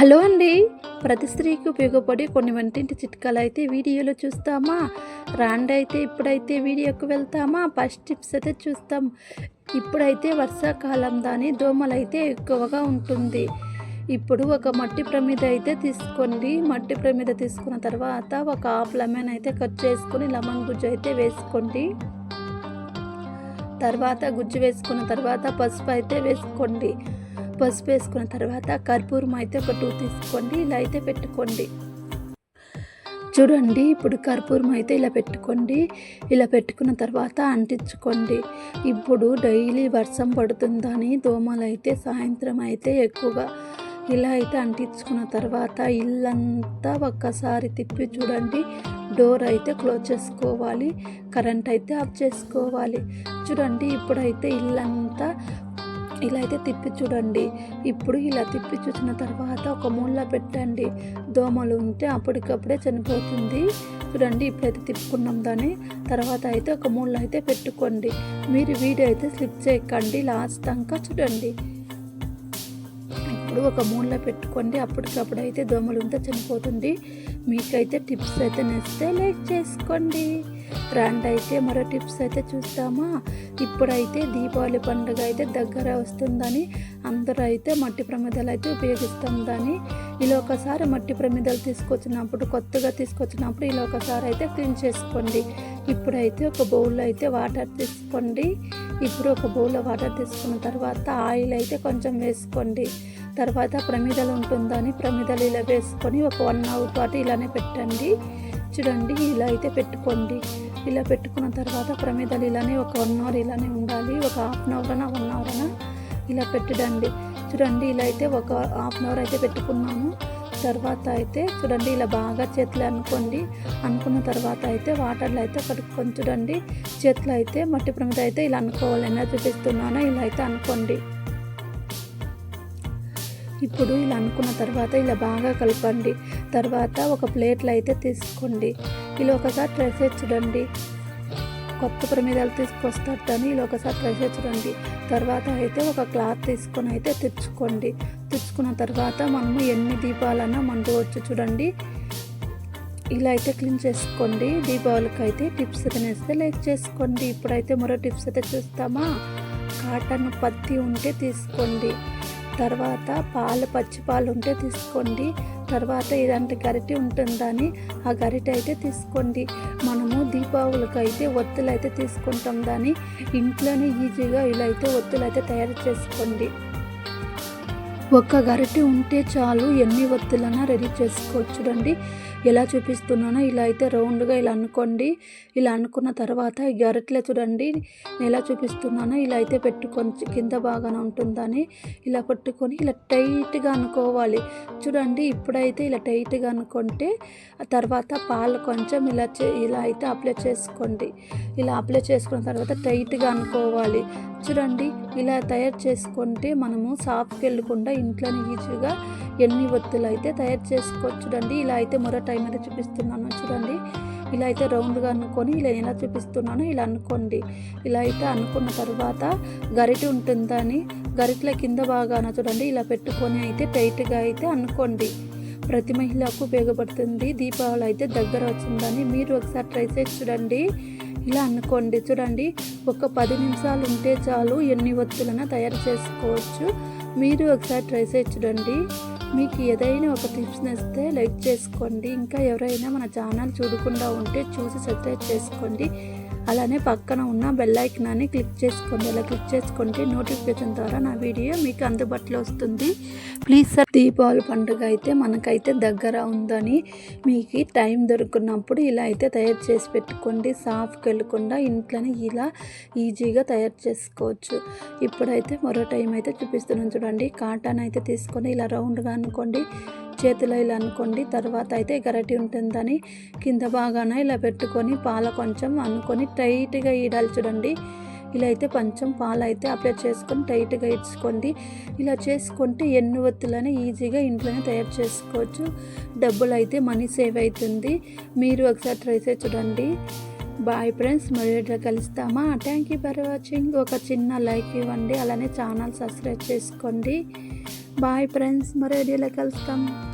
Hello అండి. ప్రతి స్త్రీకి ఉపయోగపడే కొన్ని వంటింటి చిట్కాలు అయితే వీడియోలో చూస్తామా? రాండి అయితే ఇప్పుడైతే వీడియోకి వెళ్తామా? ఫస్ట్ టిప్స్ అయితే చూస్తాం. ఇప్పుడైతే వర్షాకాలం దాని దోమలు అయితే ఎక్కువగా ఉంటుంది. ఇప్పుడు ఒక మట్టి ప్రమిద అయితే తీసుకోండి. మట్టి ప్రమిద తీసుకున్న తర్వాత ఒక హాఫ్ లెమన్ అయితే కట్ చేసుకొని లెమన్ గుజ్జు అయితే వేసుకోండి. తర్వాత గుజ్జు వేసుకున్న తర్వాత పసుపు అయితే వేసుకోండి. పసుపు వేసుకున్న తర్వాత కర్పూరం అయితే ఒక టూ తీసుకోండి. ఇలా అయితే పెట్టుకోండి. చూడండి ఇప్పుడు కర్పూరం అయితే ఇలా పెట్టుకోండి. ఇలా పెట్టుకున్న తర్వాత అంటించుకోండి. ఇప్పుడు డైలీ వర్షం పడుతుందని దోమలు అయితే సాయంత్రం అయితే ఎక్కువగా ఇలా అయితే అంటించుకున్న తర్వాత ఇల్లంతా ఒక్కసారి తిప్పి చూడండి. డోర్ అయితే క్లోజ్ చేసుకోవాలి. కరెంట్ అయితే ఆఫ్ చేసుకోవాలి. చూడండి ఇప్పుడైతే ఇల్లంతా ఇలా అయితే తిప్పి చూడండి. ఇప్పుడు ఇలా తిప్పి చూసిన తర్వాత ఒక మూల పెట్టండి. దోమలు ఉంటే అప్పటికప్పుడే చనిపోతుంది. చూడండి ఇప్పుడైతే తిప్పుకున్నాం దాన్ని. తర్వాత అయితే ఒక మూల అయితే పెట్టుకోండి. మీరు వీడియో అయితే స్లిప్ చేయకండి. లాస్ట్ దాకా చూడండి. ఇప్పుడు ఒక మూల పెట్టుకోండి. అప్పటికప్పుడు అయితే దోమలు ఉంటే చనిపోతుంది. మీకైతే టిప్స్ అయితే నేస్తే లైక్ చేసుకోండి. బ్రాండ్ అయితే మరో టిప్స్ అయితే చూస్తామా? ఇప్పుడైతే దీపావళి పండుగ అయితే దగ్గర వస్తుందని అందరూ అయితే మట్టి ప్రమిదలు అయితే ఉపయోగిస్తాం దాన్ని. ఇలా ఒకసారి మట్టి ప్రమిదలు తీసుకొచ్చినప్పుడు కొత్తగా తీసుకొచ్చినప్పుడు ఇలా ఒకసారి అయితే క్లీన్ చేసుకోండి. ఇప్పుడైతే ఒక బౌల్లో అయితే వాటర్ తీసుకోండి. ఇప్పుడు ఒక బౌల్లో వాటర్ తీసుకున్న తర్వాత ఆయిల్ అయితే కొంచెం వేసుకోండి. తర్వాత ప్రమిదలు ఉంటుందని ప్రమిదలు ఇలా వేసుకొని ఒక వన్ అవర్ పాటు ఇలానే పెట్టండి. చూడండి ఇలా అయితే పెట్టుకోండి. ఇలా పెట్టుకున్న తర్వాత ప్రమేదాలు ఇలానే ఒక వన్ అవర్ ఇలానే ఉండాలి. ఒక half an hour one hour ఇలా పెట్టడండి. చూడండి ఇలా అయితే ఒక హాఫ్ అన్ అవర్ అయితే పెట్టుకున్నాము. తర్వాత అయితే చూడండి ఇలా బాగా చేతులు అనుకోండి. అనుకున్న తర్వాత అయితే వాటర్లో అయితే కడుక్కొని చూడండి. చేతులు అయితే మట్టి ప్రమిద అయితే ఇలా అనుకోవాలి. ఎలా చూపిస్తున్నానో ఇలా అయితే అనుకోండి. ఇప్పుడు ఇలా అనుకున్న తర్వాత ఇలా బాగా కలపండి. తర్వాత ఒక ప్లేట్లో అయితే తీసుకోండి. ఇలా ఒకసారి ట్రై చేసి చూడండి. కొత్త ప్రమిదాలు తీసుకొస్తారని ఇలా ఒకసారి ట్రై చేసి చూడండి. తర్వాత అయితే ఒక క్లాత్ తీసుకొని అయితే తెచ్చుకోండి. తెచ్చుకున్న తర్వాత మనము ఎన్ని దీపాలన్నా మండవచ్చు చూడండి. ఇలా అయితే క్లీన్ చేసుకోండి. దీపావళికి అయితే టిప్స్ తినేస్తే లైక్ చేసుకోండి. ఇప్పుడైతే మరో టిప్స్ అయితే చూస్తామా? కాటన్ పత్తి ఉంటే తీసుకోండి. తర్వాత పాలు పచ్చి పాలు ఉంటే తీసుకోండి. తర్వాత ఇలాంటి గరిటె ఉంటుందని ఆ గరిటె అయితే తీసుకోండి. మనము దీపావళికి అయితే ఒత్తులు అయితే తీసుకుంటాం దాన్ని ఇంట్లోనే ఈజీగా ఇలా అయితే ఒత్తులు అయితే తయారు చేసుకోండి. ఒక్క గరిటె ఉంటే చాలు ఎన్ని ఒత్తులైనా రెడీ చేసుకోవచ్చు చూడండి. ఎలా చూపిస్తున్నానో ఇలా అయితే రౌండ్గా ఇలా అనుకోండి. ఇలా అనుకున్న తర్వాత ఈ చూడండి ఎలా చూపిస్తున్నానో ఇలా అయితే పెట్టుకొని కింద బాగానే ఉంటుందని ఇలా పెట్టుకొని ఇలా టైట్గా అనుకోవాలి. చూడండి ఇప్పుడైతే ఇలా టైట్గా అనుకుంటే తర్వాత పాలు కొంచెం ఇలా చే ఇలా అయితే అప్లై చేసుకోండి. ఇలా అప్లై చేసుకున్న తర్వాత టైట్గా అనుకోవాలి. చూడండి ఇలా తయారు చేసుకుంటే మనము సాఫ్ట్కి వెళ్ళకుండా ఇంట్లోనే ఈజీగా ఎన్ని ఒత్తులు అయితే తయారు చేసుకోవచ్చు చూడండి ఇలా అయితే మరో టైం అయితే చూపిస్తున్నాను. చూడండి. ఇలా అయితే రౌండ్గా అనుకొని ఇలా ఎలా చూపిస్తున్నానో. ఇలా అనుకోండి. ఇలా అయితే అనుకున్న తర్వాత గరిటె ఉంటుందని గరిటెల కింద బాగాన చూడండి. ఇలా పెట్టుకొని అయితే టైట్గా అయితే అనుకోండి. ప్రతి మహిళకు ఉపయోగపడుతుంది. దీపావళి అయితే దగ్గర వచ్చిందని మీరు ఒకసారి ట్రై చేసి చూడండి. ఇలా అనుకోండి. చూడండి. ఒక పది నిమిషాలు ఉంటే చాలు ఎన్ని ఒత్తులైనా తయారు చేసుకోవచ్చు. మీరు ఒకసారి ట్రై చేసి చూడండి. మీకు ఏదైనా ఒక టిప్స్ నచ్చితే లైక్ చేసుకోండి. ఇంకా ఎవరైనా మన ఛానల్ చూడకుండా ఉంటే చూసి సబ్స్క్రైబ్ చేసుకోండి. అలానే పక్కన ఉన్న బెల్ ఐకనాన్ని క్లిక్ చేసుకోండి. అలా క్లిక్ చేసుకుంటే నోటిఫికేషన్ ద్వారా నా వీడియో మీకు అందుబాటులో వస్తుంది. ప్లీజ్ సార్ దీపావళి పండుగ అయితే మనకైతే దగ్గర ఉందని మీకు టైం దొరికినప్పుడు ఇలా అయితే తయారు చేసి పెట్టుకోండి. సాఫ్కి వెళ్ళకుండా ఇంట్లోనే ఇలా ఈజీగా తయారు చేసుకోవచ్చు. ఇప్పుడైతే మరో టైం అయితే చూపిస్తున్నాను చూడండి. కాటన్ అయితే తీసుకొని ఇలా రౌండ్గా అనుకోండి. చేతిలో ఇలా అనుకోండి. తర్వాత అయితే గరటి ఉంటుందని కింద బాగాన ఇలా పెట్టుకొని పాల కొంచెం అనుకొని టైట్గా ఈడాలి చూడండి. ఇలా అయితే కొంచెం పాలు అయితే అప్లై చేసుకొని టైట్గా ఇచ్చుకోండి ఇలా చేసుకుంటే ఎన్ని ఒత్తులనే ఈజీగా ఇంట్లోనే తయారు చేసుకోవచ్చు. డబ్బులు అయితే మనీ సేవ్ అవుతుంది. మీరు ఒకసారి ట్రై చేసి చూడండి. బాయ్ ఫ్రెండ్స్ మరి కలుస్తామా? థ్యాంక్ యూ ఫర్ వాచింగ్ ఒక చిన్న లైక్ ఇవ్వండి. అలానే ఛానల్ సబ్స్క్రైబ్ చేసుకోండి. బాయ్ ఫ్రెండ్స్ మరి వీడియోలో కలుస్తాం.